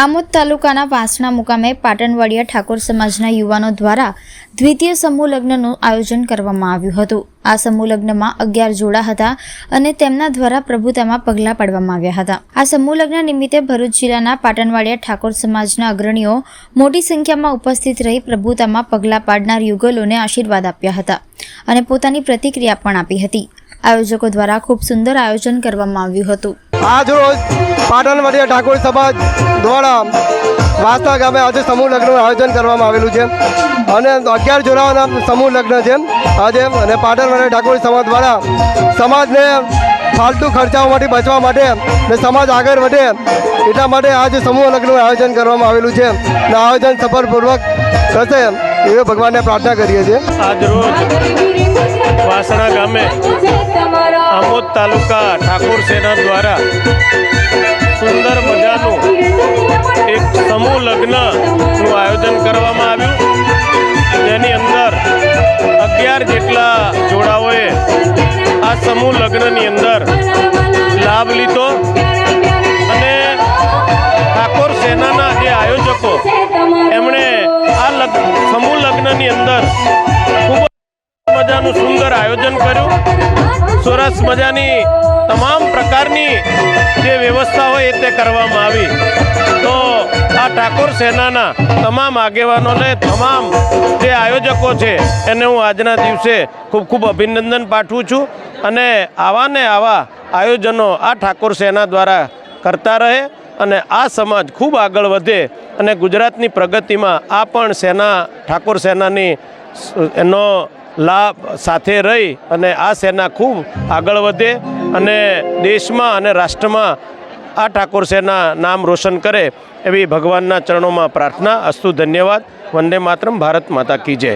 આમોદ તાલુકાના વાસણા મુકામે પાટણવાડિયા ઠાકોર સમાજના યુવાનો દ્વારા દ્વિતીય સમૂહ લગ્નનું આયોજન કરવામાં આવ્યું હતું. આ સમૂહ લગ્નમાં અગિયાર જોડા હતા અને તેમના દ્વારા પ્રભુતામાં પગલાં પાડવામાં આવ્યા હતા. આ સમૂહ લગ્ન નિમિત્તે ભરૂચ જિલ્લાના પાટણવાડિયા ઠાકોર સમાજના અગ્રણીઓ મોટી સંખ્યામાં ઉપસ્થિત રહી પ્રભુતામાં પગલાં પાડનાર યુગલોને આશીર્વાદ આપ્યા હતા. અને પોતાની પ્રતિક્રિયા પણ આપી હતી. આયોજકો દ્વારા ખૂબ સુંદર આયોજન કરવામાં આવ્યું હતું. આજ રોજ પાટણવાડિયા ઠાકોર સમાજ દ્વારા વાસ્તા ગામે આજે સમૂહ લગ્નનું આયોજન કરવામાં આવેલું છે. અને અગિયાર જોડાવાના સમૂહ લગ્ન છે આજે. અને પાટણવાડિયા ઠાકોર સમાજ દ્વારા સમાજને ફાલતુ ખર્ચાઓમાંથી બચવા માટે ને સમાજ આગળ વધે એટલા માટે આજે સમૂહ લગ્નનું આયોજન કરવામાં આવેલું છે અને આયોજન સફળપૂર્વક થશે એવી ભગવાનને પ્રાર્થના કરીએ છીએ. આજ રોજ વાસણા ગામે આમોદ તાલુકા ઠાકોર સેના દ્વારા સુંદર મજાનું એક સમૂહ લગ્નનું આયોજન કરવામાં આવ્યું. જેની અંદર અગિયાર જેટલા સમૂહ લગ્નની અંદર લાભ લીધો અને ઠાકોર સેનાના જે આયોજકો, એમણે આ સમૂહ લગ્નની અંદર ખૂબ મજાનું સુંદર આયોજન કર્યું. સરસ મજાની તમામ પ્રકારની જે વ્યવસ્થા હોય એ તે કરવામાં આવી. આ ઠાકોર સેનાના તમામ આગેવાનોને તમામ જે આયોજકો છે, એને હું આજના દિવસે ખૂબ ખૂબ અભિનંદન પાઠવું છું અને આવા ને આવા આયોજનો આ ઠાકોર સેના દ્વારા કરતા રહે અને આ સમાજ ખૂબ આગળ વધે અને ગુજરાતની પ્રગતિમાં આ પણ સેના, ઠાકોર સેનાની એનો લાભ સાથે રહી અને આ સેના ખૂબ આગળ વધે અને દેશમાં અને રાષ્ટ્રમાં આ ઠાકોર સેના નામ રોશન કરે એવી ભગવાનના ચરણોમાં પ્રાર્થના. અસ્તુ ધન્યવાદ. વંદે માતરમ. ભારત માતા કી જય.